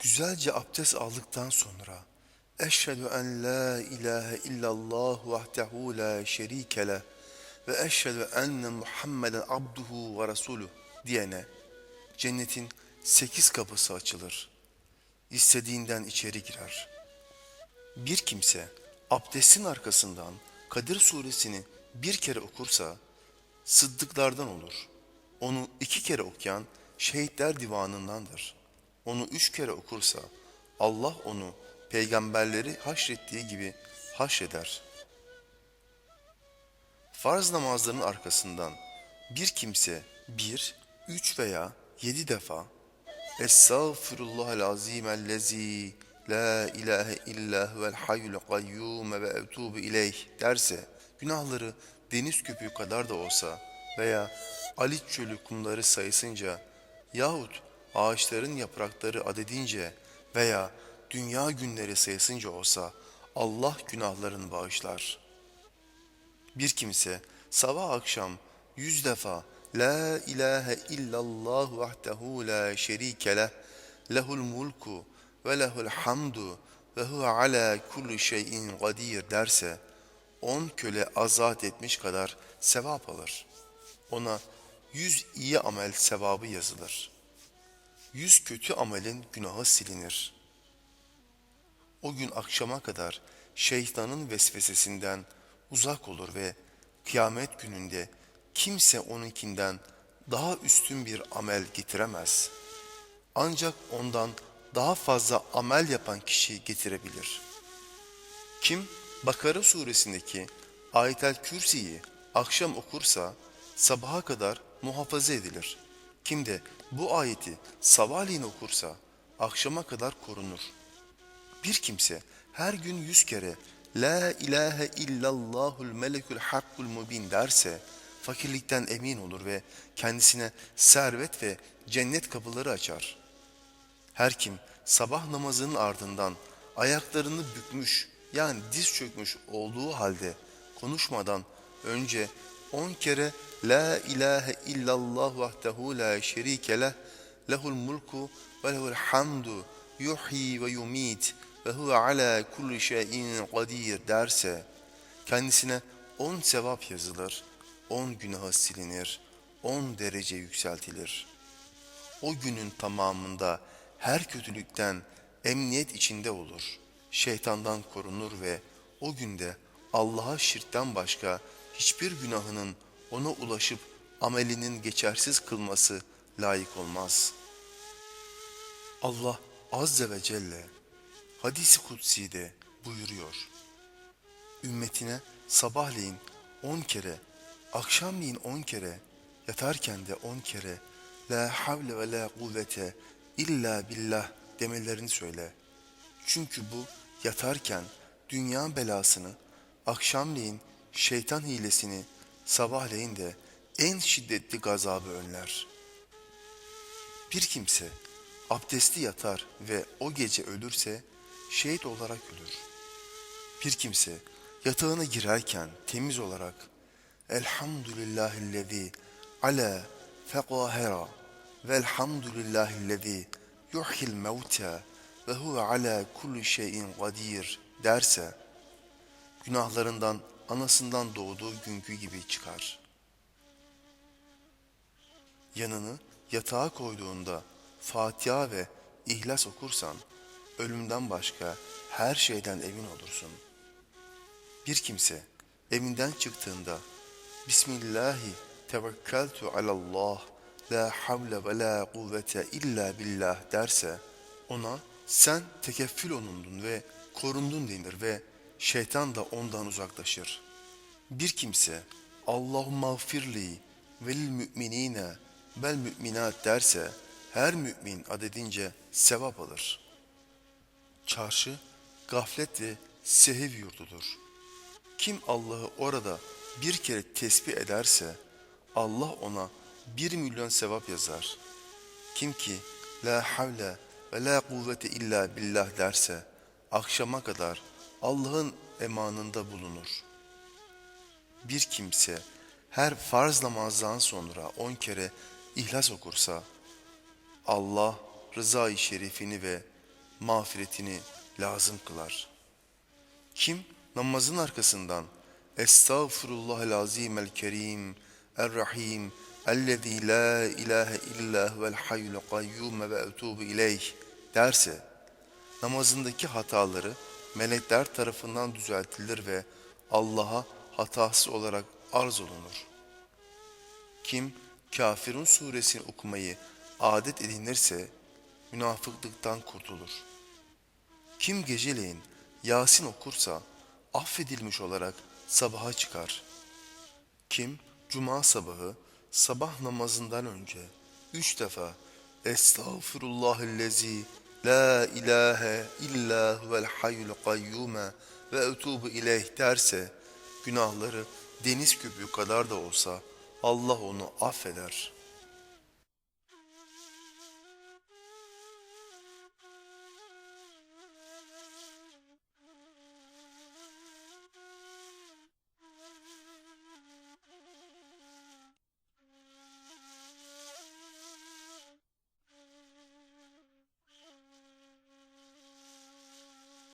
Güzelce abdest aldıktan sonra Eşhedü en la ilahe illallah vahdehu la şerike leh ve eşhedü enne Muhammeden abduhu ve resuluh diyene cennetin sekiz kapısı açılır. İstediğinden içeri girer. Bir kimse abdestin arkasından Kadir suresini bir kere okursa sıddıklardan olur. Onu iki kere okuyan şehitler divanındandır. Onu üç kere okursa Allah onu peygamberleri haşrettiği gibi haşreder. Farz namazların arkasından bir kimse bir, üç veya yedi defa Estağfirullahal azim ellezî la ilahe illa huvel hayyul kayyum ve etubu ileyh derse günahları deniz köpüğü kadar da olsa veya Aliç çölü kumları sayısınca yahut ağaçların yaprakları adedince veya dünya günleri sayısınca olsa Allah günahlarını bağışlar. Bir kimse sabah akşam yüz defa La ilahe illallah vahdehu la şerike leh lehul mulku ve lehul hamdu ve huve ala kulli şeyin kadir derse on köle azat etmiş kadar sevap alır. Ona yüz iyi amel sevabı yazılır. Yüz kötü amelin günahı silinir. O gün akşama kadar şeytanın vesvesesinden uzak olur ve kıyamet gününde kimse onunkinden daha üstün bir amel getiremez. Ancak ondan daha fazla amel yapan kişi getirebilir. Kim Bakara suresindeki Ayetel Kürsi'yi akşam okursa sabaha kadar muhafaza edilir. Kim de bu ayeti sabahleyin okursa akşama kadar korunur. Bir kimse her gün yüz kere La ilahe illallahul melekul hakkul mubin derse fakirlikten emin olur ve kendisine servet ve cennet kapıları açar. Her kim sabah namazının ardından ayaklarını bükmüş yani diz çökmüş olduğu halde konuşmadan önce on kere La ilahe illallah vahdehu la şerike leh lehul mulku ve lehul hamdu yuhyi ve yumit ve huve ala kulli şeyin kadir derse kendisine on sevap yazılır, on günahı silinir, on derece yükseltilir. O günün tamamında her kötülükten emniyet içinde olur. Şeytandan korunur ve o günde Allah'a şirkten başka hiçbir günahının ona ulaşıp amelinin geçersiz kılması layık olmaz. Allah Azze ve Celle hadisi kutsi'de buyuruyor. Ümmetine sabahleyin on kere, akşamleyin on kere, yatarken de on kere La havle ve la kuvvete illa billah demelerini söyle. Çünkü bu yatarken dünya belasını, akşamleyin şeytan hilesini, sabahleyin de en şiddetli gazabı önler. Bir kimse abdestli yatar ve o gece ölürse şehit olarak ölür. Bir kimse yatağına girerken temiz olarak Elhamdülillahillezî ala fekahera velhamdülillahillezî yuhyil mevte ve huve ala kulli şeyin kadir derse günahlarından anasından doğduğu günkü gibi çıkar. Yanını yatağa koyduğunda Fatiha ve İhlas okursan ölümden başka her şeyden emin olursun. Bir kimse evinden çıktığında Bismillahi tevekkeltu alallah la havle ve la kuvvete illa billah derse ona sen tekeffül olundun ve korundun denir ve şeytan da ondan uzaklaşır. Bir kimse Allahümme gfirli velil müminine bel müminat derse her mümin adedince sevap alır. Çarşı gaflet ve sehiv yurdudur. Kim Allah'ı orada bir kere tesbih ederse Allah ona bir milyon sevap yazar. Kim ki la havle ve la kuvvete illa billah derse akşama kadar Allah'ın emanında bulunur. Bir kimse her farz namazdan sonra on kere ihlas okursa Allah rızayı şerifini ve mağfiretini lazım kılar. Kim namazın arkasından Estağfirullahel azimel kerim er-rahim ellezî la ilahe illa huvel hayyul kayyum ve etûbü ileyh derse namazındaki hataları melekler tarafından düzeltilir ve Allah'a hatasız olarak arz olunur. Kim Kafirun suresini okumayı adet edinirse münafıklıktan kurtulur. Kim geceleyin Yasin okursa affedilmiş olarak sabaha çıkar. Kim cuma sabahı sabah namazından önce üç defa Estağfirullahellezi la ilahe illa huvel hayyul kayyume ve etubu ileyh derse günahları deniz küpü kadar da olsa Allah onu affeder.''